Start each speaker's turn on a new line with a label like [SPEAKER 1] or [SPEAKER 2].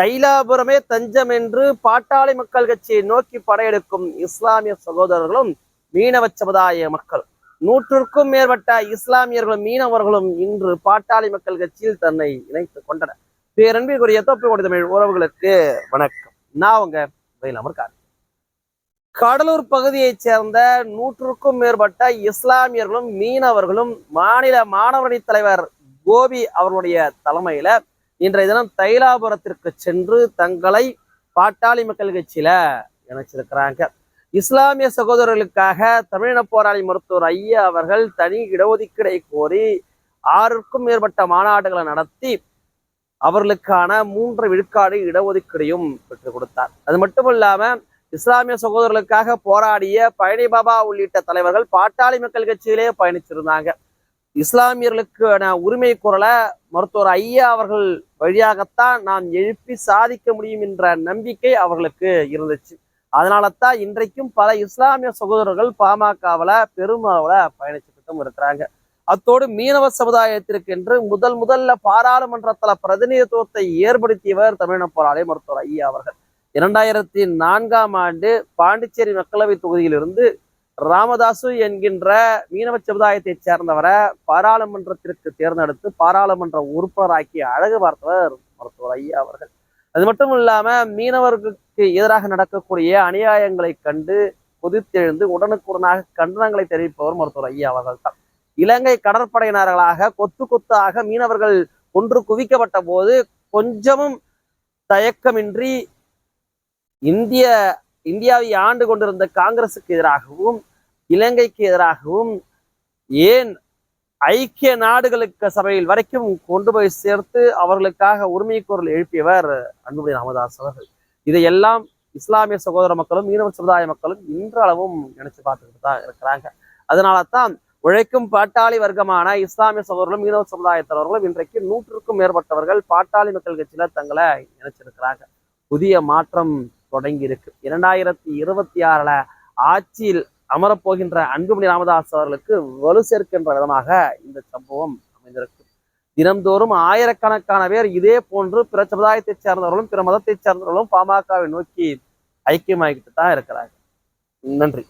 [SPEAKER 1] தைலாபுரமே தஞ்சம் என்று பாட்டாளி மக்கள் கட்சியை நோக்கி படையெடுக்கும் இஸ்லாமிய சகோதரர்களும் மீனவ சமுதாய மக்கள். நூற்றுக்கும் மேற்பட்ட இஸ்லாமியர்களும் மீனவர்களும் இன்று பாட்டாளி மக்கள் கட்சியில் தன்னை இணைத்துக் கொண்டனர். பேரன்பிற்குரிய தொப்பி கொடி தமிழ் உறவுகளுக்கு வணக்கம். நான் உங்க வயலமர் கடலூர் பகுதியைச் சேர்ந்த நூற்றுக்கும் மேற்பட்ட இஸ்லாமியர்களும் மீனவர்களும் மாநில மாணவரணி தலைவர் கோபி அவர்களுடைய தலைமையில இன்றைய தினம் தைலாபுரத்திற்கு சென்று தங்களை பாட்டாளி மக்கள் கட்சியில இணைச்சிருக்கிறாங்க. இஸ்லாமிய சகோதரர்களுக்காக தமிழின போராளி மருத்துவர் ஐயா அவர்கள் தனி இடஒதுக்கீடை கோரி ஆறுக்கும் மேற்பட்ட மாநாடுகளை நடத்தி அவர்களுக்கான மூன்று விழுக்காடு இடஒதுக்கீடையும் பெற்றுக் கொடுத்தார். அது மட்டும் இல்லாம இஸ்லாமிய சகோதரர்களுக்காக போராடிய பழனி பாபா உள்ளிட்ட தலைவர்கள் பாட்டாளி மக்கள் கட்சியிலே பயணிச்சிருந்தாங்க. இஸ்லாமியர்களுக்கான உரிமை குரலை மருத்துவர் ஐயா அவர்கள் வழியாகத்தான் நாம் எழுப்பி சாதிக்க முடியும் என்ற நம்பிக்கை அவர்களுக்கு இருந்துச்சு. அதனால தான் இன்றைக்கும் பல இஸ்லாமிய சகோதரர்கள் பாமகவில் பெருமளவுல பயணிச்சுக்கிட்டும் இருக்கிறாங்க. அத்தோடு மீனவ சமுதாயத்திற்கு என்று முதல் முதல்ல பாராளுமன்றத்தில் பிரதிநிதித்துவத்தை ஏற்படுத்தியவர் தமிழின போராளி மருத்துவர் ஐயா அவர்கள். இரண்டாயிரத்தி நான்காம் ஆண்டு பாண்டிச்சேரி மக்களவை தொகுதியிலிருந்து ராமதாசு என்கின்ற மீனவ சமுதாயத்தைச் சேர்ந்தவரை பாராளுமன்றத்திற்கு தேர்ந்தெடுத்து பாராளுமன்ற உறுப்பினராக்கி அழகு பார்த்தவர் மருத்துவர் ஐயா அவர்கள். அது மட்டும் இல்லாம மீனவர்களுக்கு எதிராக நடக்கக்கூடிய அநியாயங்களை கண்டு கொதித்தெழுந்து உடனுக்குடனாக கண்டனங்களை தெரிவிப்பவர் மருத்துவர் ஐயா அவர்கள் தான் இலங்கை கடற்படையினர்களாக கொத்து கொத்தாக மீனவர்கள் ஒன்று குவிக்கப்பட்ட போது கொஞ்சமும் தயக்கமின்றி இந்திய இந்தியாவை ஆண்டு கொண்டிருந்த காங்கிரசுக்கு எதிராகவும் இலங்கைக்கு எதிராகவும் ஏன் ஐக்கிய நாடுகளுக்கு சபையில் வரைக்கும் கொண்டு போய் சேர்த்து அவர்களுக்காக உரிமை குரல் எழுப்பியவர் அன்புடைய ராமதாஸ் அவர்கள். இதையெல்லாம் இஸ்லாமிய சகோதர மக்களும் மீனவ சமுதாய மக்களும் இன்றளவும் நினைச்சு பார்த்துக்கிட்டு தான் இருக்கிறாங்க. அதனால தான் உழைக்கும் பாட்டாளி வர்க்கமான இஸ்லாமிய சகோதரர்களும் மீனவ சமுதாயத்தினர்களும் இன்றைக்கு நூற்றுக்கும் மேற்பட்டவர்கள் பாட்டாளி மக்கள் கட்சியில தங்களை நினைச்சிருக்கிறாங்க புதிய மாற்றம் தொடங்கி இருக்கு இரண்டாயிரத்தி இருபத்தி ஆறுல ஆட்சியில் அமரப்போகின்ற அன்புமணி ராமதாஸ் அவர்களுக்கு வலு சேர்க்கின்ற விதமாக இந்த சம்பவம் அமைந்திருக்கு. தினம்தோறும் ஆயிரக்கணக்கான பேர் இதே போன்று பிற சமுதாயத்தைச் சேர்ந்தவர்களும் பிற மதத்தைச் சேர்ந்தவர்களும் பாமகவை நோக்கி ஐக்கியமாகிட்டு தான் இருக்கிறாங்க நன்றி.